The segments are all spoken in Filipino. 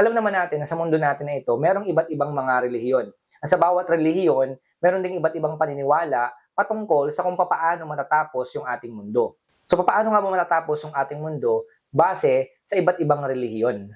Alam naman natin na sa mundo natin na ito, merong iba't ibang mga relihiyon. At sa bawat relihiyon, meron ding iba't ibang paniniwala patungkol sa kung papaano matatapos yung ating mundo. So papaano nga ba matatapos yung ating mundo base sa iba't ibang relihiyon?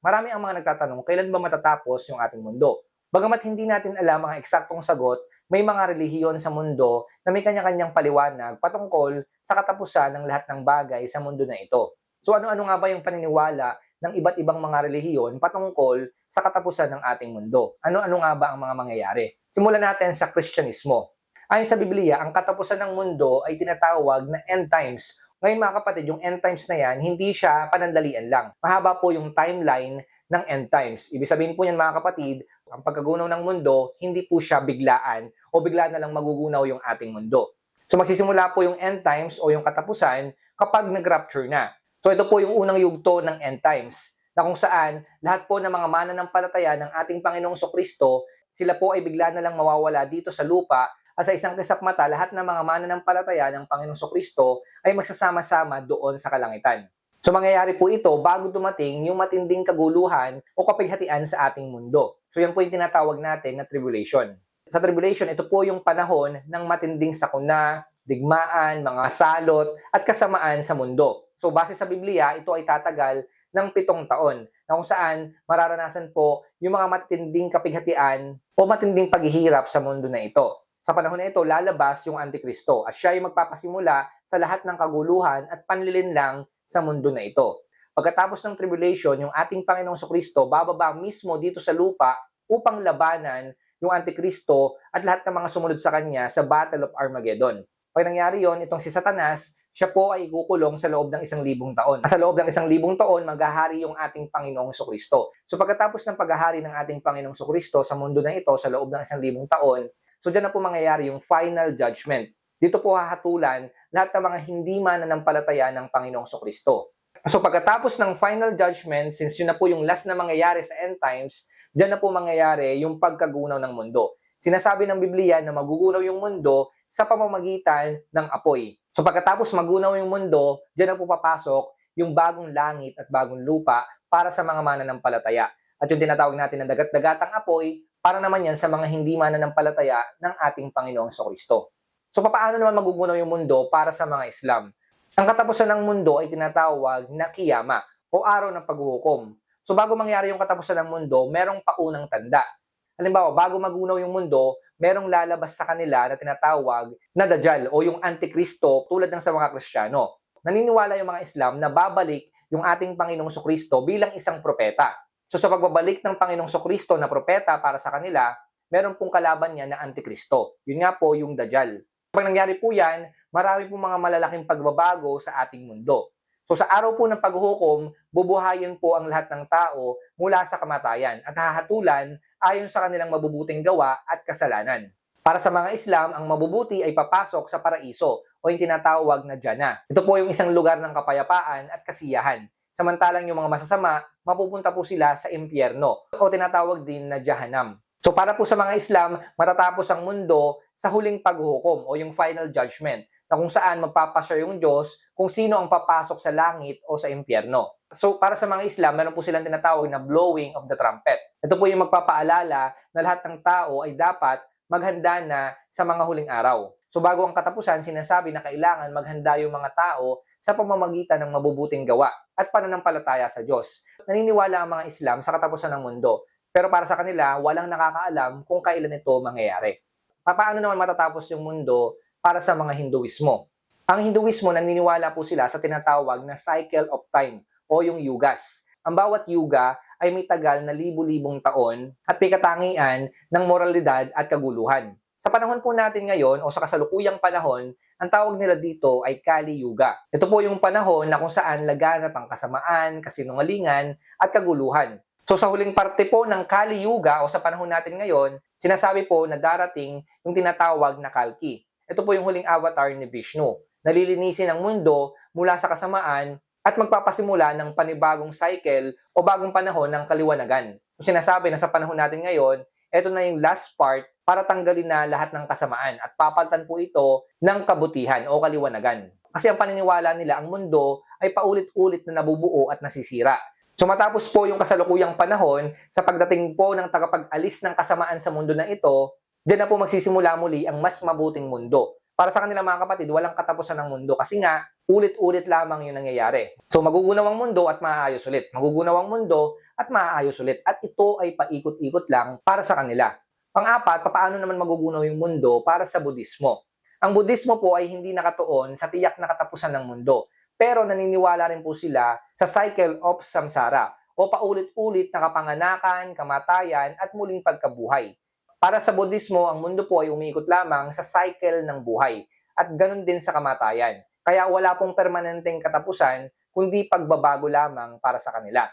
Marami ang mga nagtatanong, kailan ba matatapos yung ating mundo? Bagamat hindi natin alam ang eksaktong sagot, may mga relihiyon sa mundo na may kanya-kanyang paliwanag patungkol sa katapusan ng lahat ng bagay sa mundo na ito. So ano-ano nga ba yung paniniwala ng iba't ibang mga relihiyon patungkol sa katapusan ng ating mundo? Ano-ano nga ba ang mga mangyayari? Simulan natin sa Kristyanismo. Ayon sa Biblia, ang katapusan ng mundo ay tinatawag na end times. Ngayon mga kapatid, yung end times na yan, hindi siya panandalian lang. Mahaba po yung timeline ng end times. Ibig sabihin po yan mga kapatid, ang pagkagunaw ng mundo, hindi po siya biglaan o bigla na lang magugunaw yung ating mundo. So magsisimula po yung end times o yung katapusan kapag nag-rapture na. So ito po yung unang yugto ng end times na kung saan lahat po ng mga mananampalataya ng ating Panginoong Kristo, sila po ay bigla na lang mawawala dito sa lupa at sa isang kisap mata, lahat ng mga mananampalataya ng Panginoong Kristo ay magsasama-sama doon sa kalangitan. So mangyayari po ito bago dumating yung matinding kaguluhan o kapighatian sa ating mundo. So yan po yung tinatawag natin na tribulation. Sa tribulation, ito po yung panahon ng matinding sakuna, digmaan, mga salot, at kasamaan sa mundo. So base sa Biblia, ito ay tatagal ng pitong taon na kung saan mararanasan po yung mga matinding kapighatian o matinding paghihirap sa mundo na ito. Sa panahon na ito, lalabas yung Antikristo at siya ay magpapasimula sa lahat ng kaguluhan at panlilinlang sa mundo na ito. Pagkatapos ng tribulation, yung ating Panginoong Kristo bababa mismo dito sa lupa upang labanan yung Antikristo at lahat ng mga sumunod sa kanya sa Battle of Armageddon. Pag nangyari yon, itong si Satanas, siya po ay ikukulong sa loob ng isang libong taon. Sa loob ng isang libong taon, maghahari yung ating Panginoong Kristo. So pagkatapos ng paghahari ng ating Panginoong Kristo sa mundo na ito sa loob ng isang libong taon, So dyan na po mangyayari yung final judgment. Dito po hahatulan lahat ng mga hindi mananampalataya ng Panginoong Kristo. So pagkatapos ng final judgment, since yun na po yung last na mangyayari sa end times, dyan na po mangyayari yung pagkagunaw ng mundo. Sinasabi ng Biblia na magugunaw yung mundo sa pamamagitan ng apoy. So pagkatapos magunaw yung mundo, dyan na po papasok yung bagong langit at bagong lupa para sa mga mananampalataya. At yung tinatawag natin na dagat-dagatang apoy para naman yan sa mga hindi mananampalataya ng ating Panginoong Kristo. So paano naman magugunaw yung mundo para sa mga Islam? Ang katapusan ng mundo ay tinatawag na kiyama o araw ng paghuhukom. So bago mangyari yung katapusan ng mundo, merong paunang tanda. Halimbawa, bago magunaw yung mundo, merong lalabas sa kanila na tinatawag na Dajjal o yung Antikristo tulad ng sa mga Kristiyano. Naniniwala yung mga Islam na babalik yung ating Panginoong Kristo bilang isang propeta. So sa pagbabalik ng Panginoong Kristo na propeta para sa kanila, meron pong kalaban niya na Antikristo. Yun nga po yung Dajjal. Pag nangyari po yan, marami po mga malalaking pagbabago sa ating mundo. So sa araw po ng paghuhukom, bubuhayin po ang lahat ng tao mula sa kamatayan at hahatulan ayon sa kanilang mabubuting gawa at kasalanan. Para sa mga Islam, ang mabubuti ay papasok sa paraiso o yung tinatawag na Jannah. Ito po yung isang lugar ng kapayapaan at kasiyahan. Samantalang yung mga masasama, mapupunta po sila sa impyerno o tinatawag din na Jahannam. So para po sa mga Islam, matatapos ang mundo sa huling paghuhukom o yung final judgment na kung saan magpapasya yung Diyos kung sino ang papasok sa langit o sa impyerno. So para sa mga Islam, meron po silang tinatawag na blowing of the trumpet. Ito po yung magpapaalala na lahat ng tao ay dapat maghanda na sa mga huling araw. So bago ang katapusan, sinasabi na kailangan maghanda yung mga tao sa pamamagitan ng mabubuting gawa at pananampalataya sa Diyos. Naniniwala ang mga Islam sa katapusan ng mundo, pero para sa kanila, walang nakakaalam kung kailan ito mangyayari. Paano naman matatapos yung mundo para sa mga Hinduismo? Ang Hinduismo naniniwala po sila sa tinatawag na cycle of time o yung yugas. Ang bawat yuga ay may tagal na libu-libong taon at may katangian ng moralidad at kaguluhan. Sa panahon po natin ngayon o sa kasalukuyang panahon, ang tawag nila dito ay Kali Yuga. Ito po yung panahon na kung saan laganap ang kasamaan, kasinungalingan at kaguluhan. So sa huling parte po ng Kali Yuga o sa panahon natin ngayon, sinasabi po na darating yung tinatawag na Kalki. Ito po yung huling avatar ni Vishnu. Nalilinisin ang mundo mula sa kasamaan at magpapasimula ng panibagong cycle o bagong panahon ng kaliwanagan. So sinasabi na sa panahon natin ngayon, ito na yung last part para tanggalin na lahat ng kasamaan at papaltan po ito ng kabutihan o kaliwanagan. Kasi ang paniniwala nila, ang mundo ay paulit-ulit na nabubuo at nasisira. So matapos po yung kasalukuyang panahon, sa pagdating po ng tagapag-alis ng kasamaan sa mundo na ito, diyan na po magsisimula muli ang mas mabuting mundo. Para sa kanila mga kapatid, walang katapusan ng mundo kasi nga, ulit-ulit lamang yung nangyayari. So magugunaw ang mundo at maaayos ulit. Magugunaw ang mundo at maaayos ulit. At ito ay paikot-ikot lang para sa kanila. Pang-apat, paano naman magugunaw yung mundo para sa Budismo? Ang Budismo po ay hindi nakatuon sa tiyak na katapusan ng mundo. Pero naniniwala rin po sila sa cycle of samsara o paulit-ulit na kapanganakan, kamatayan at muling pagkabuhay. Para sa Budismo, ang mundo po ay umiikot lamang sa cycle ng buhay at ganun din sa kamatayan. Kaya wala pong permanenteng katapusan kundi pagbabago lamang para sa kanila.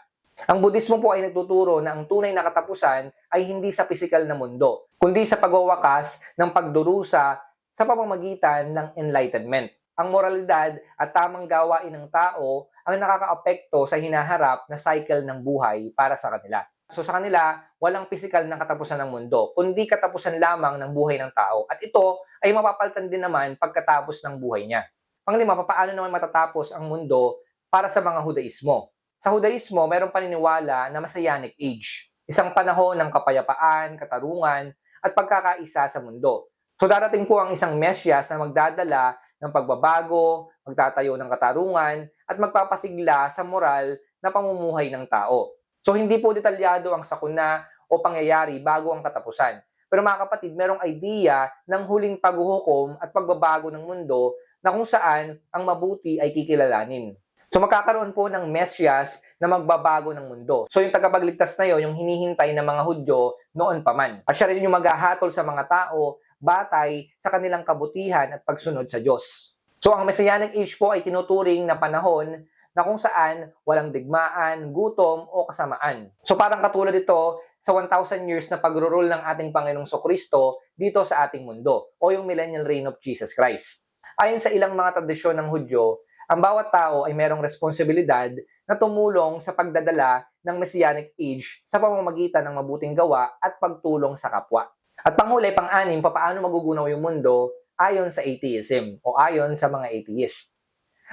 Ang Budismo po ay nagtuturo na ang tunay na katapusan ay hindi sa pisikal na mundo, kundi sa pagwawakas ng pagdurusa sa pamamagitan ng enlightenment. Ang moralidad at tamang gawain ng tao ang nakakaapekto sa hinaharap na cycle ng buhay para sa kanila. So sa kanila, walang pisikal na katapusan ng mundo, kundi katapusan lamang ng buhay ng tao. At ito ay mapapalitan din naman pagkatapos ng buhay niya. Panglima, paano naman matatapos ang mundo para sa mga Hudaismo? Sa Hudaismo, mayroong paniniwala na Messianic Age, isang panahon ng kapayapaan, katarungan, at pagkakaisa sa mundo. So darating po ang isang Mesyas na magdadala ng pagbabago, magtatayo ng katarungan, at magpapasigla sa moral na pamumuhay ng tao. So hindi po detalyado ang sakuna o pangyayari bago ang katapusan. Pero mga kapatid, merong idea ng huling paghuhukom at pagbabago ng mundo na kung saan ang mabuti ay kikilalanin. So magkakaroon po ng Mesyas na magbabago ng mundo. So yung tagapagligtas na yon, yung hinihintay ng mga Hudyo noon pa man. At siya rin yung maghahatol sa mga tao batay sa kanilang kabutihan at pagsunod sa Diyos. So ang Messianic Age po ay tinuturing na panahon na kung saan walang digmaan, gutom o kasamaan. So parang katulad ito sa 1,000 years na pagro-rule ng ating Panginoong Kristo dito sa ating mundo o yung millennial reign of Jesus Christ. Ayon sa ilang mga tradisyon ng Hudyo, ang bawat tao ay merong responsibilidad na tumulong sa pagdadala ng Messianic Age sa pamamagitan ng mabuting gawa at pagtulong sa kapwa. At panghuli, pang-anim, papaano magugunaw yung mundo ayon sa atheism o ayon sa mga atheist.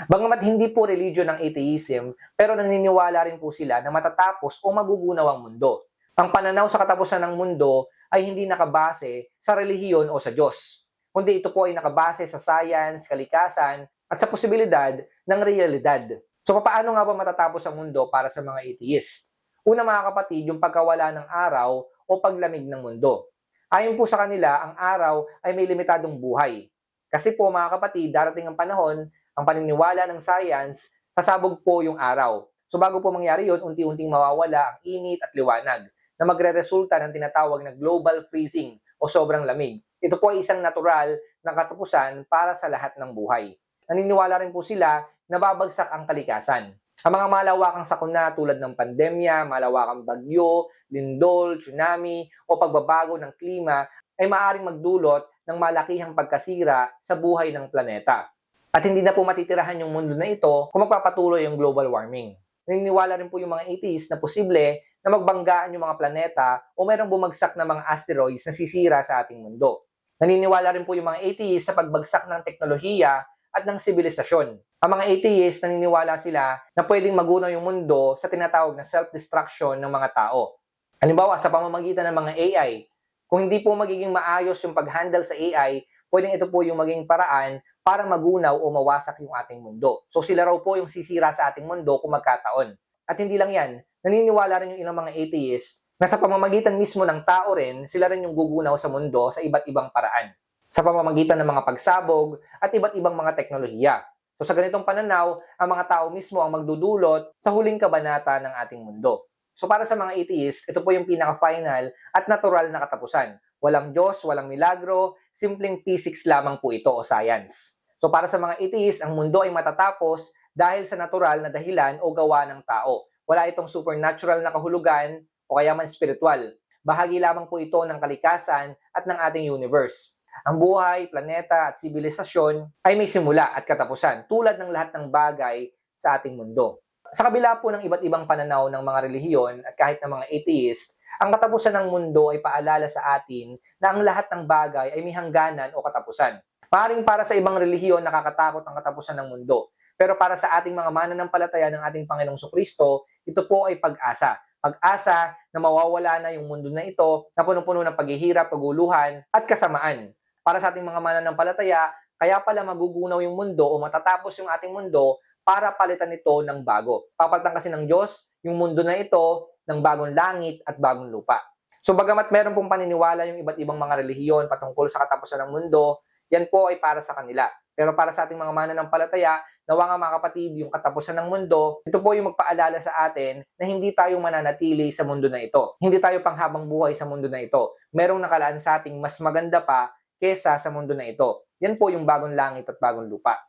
Bagamat hindi po religion ng atheism, pero naniniwala rin po sila na matatapos o magugunaw ang mundo. Ang pananaw sa katapusan ng mundo ay hindi nakabase sa relihiyon o sa Diyos, kundi ito po ay nakabase sa science, kalikasan, at sa posibilidad ng realidad. So paano nga ba matatapos ang mundo para sa mga atheist? Una mga kapatid, yung pagkawala ng araw o paglamig ng mundo. Ayon po sa kanila, ang araw ay may limitadong buhay. Kasi po mga kapatid, darating ang panahon, ang paniniwala ng science, sasabog po yung araw. So bago po mangyari yun, unti-unting mawawala ang init at liwanag na magre-resulta ng tinatawag na global freezing o sobrang lamig. Ito po ay isang natural na katapusan para sa lahat ng buhay. Naniniwala rin po sila na babagsak ang kalikasan. Ang mga malawakang sakuna tulad ng pandemya, malawakang bagyo, lindol, tsunami o pagbabago ng klima ay maaring magdulot ng malakihang pagkasira sa buhay ng planeta. At hindi na po matitirahan yung mundo na ito kung magpapatuloy yung global warming. Naniniwala rin po yung mga atheists na posible na magbanggaan yung mga planeta o mayroong bumagsak na mga asteroids na sisira sa ating mundo. Naniniwala rin po yung mga atheists sa pagbagsak ng teknolohiya at ng sibilisasyon. Ang mga atheists naniniwala sila na pwedeng magunaw yung mundo sa tinatawag na self-destruction ng mga tao. Halimbawa, sa pamamagitan ng mga AI, kung hindi po magiging maayos yung pag-handle sa AI, pwedeng ito po yung maging paraan para magunaw o mawasak yung ating mundo. So sila raw po yung sisira sa ating mundo kung magkataon. At hindi lang yan, naniniwala rin yung ilang mga atheists na sa pamamagitan mismo ng tao rin, sila rin yung gugunaw sa mundo sa iba't ibang paraan. Sa pamamagitan ng mga pagsabog at iba't ibang mga teknolohiya. So sa ganitong pananaw, ang mga tao mismo ang magdudulot sa huling kabanata ng ating mundo. So para sa mga atheists, ito po yung pinaka-final at natural na katapusan. Walang Diyos, walang milagro, simpleng physics lamang po ito o science. So para sa mga atheists, ang mundo ay matatapos dahil sa natural na dahilan o gawa ng tao. Wala itong supernatural na kahulugan o kaya man spiritual. Bahagi lamang po ito ng kalikasan at ng ating universe. Ang buhay, planeta at sibilisasyon ay may simula at katapusan tulad ng lahat ng bagay sa ating mundo. Sa kabila po ng iba't ibang pananaw ng mga relihiyon at kahit ng mga atheist, ang katapusan ng mundo ay paalala sa atin na ang lahat ng bagay ay may hangganan o katapusan. Maaring para sa ibang relihiyon nakakatakot ang katapusan ng mundo. Pero para sa ating mga mananampalataya ng ating Panginoong Kristo, ito po ay pag-asa. Pag-asa na mawawala na yung mundo na ito na punong-puno ng paghihirap, paguluhan, at kasamaan. Para sa ating mga mananampalataya, kaya pala magugunaw yung mundo o matatapos yung ating mundo para palitan ito ng bago. Papalitan kasi ng Diyos yung mundo na ito ng bagong langit at bagong lupa. So bagamat meron pong paniniwala yung iba't ibang mga relihiyon patungkol sa katapusan ng mundo, yan po ay para sa kanila. Pero para sa ating mga mananampalataya, nawa nga mga kapatid, yung katapusan ng mundo, ito po yung magpaalala sa atin na hindi tayo mananatili sa mundo na ito. Hindi tayo panghabang buhay sa mundo na ito. Merong nakalaan sa ating mas maganda pa kesa sa mundo na ito. Yan po yung bagong langit at bagong lupa.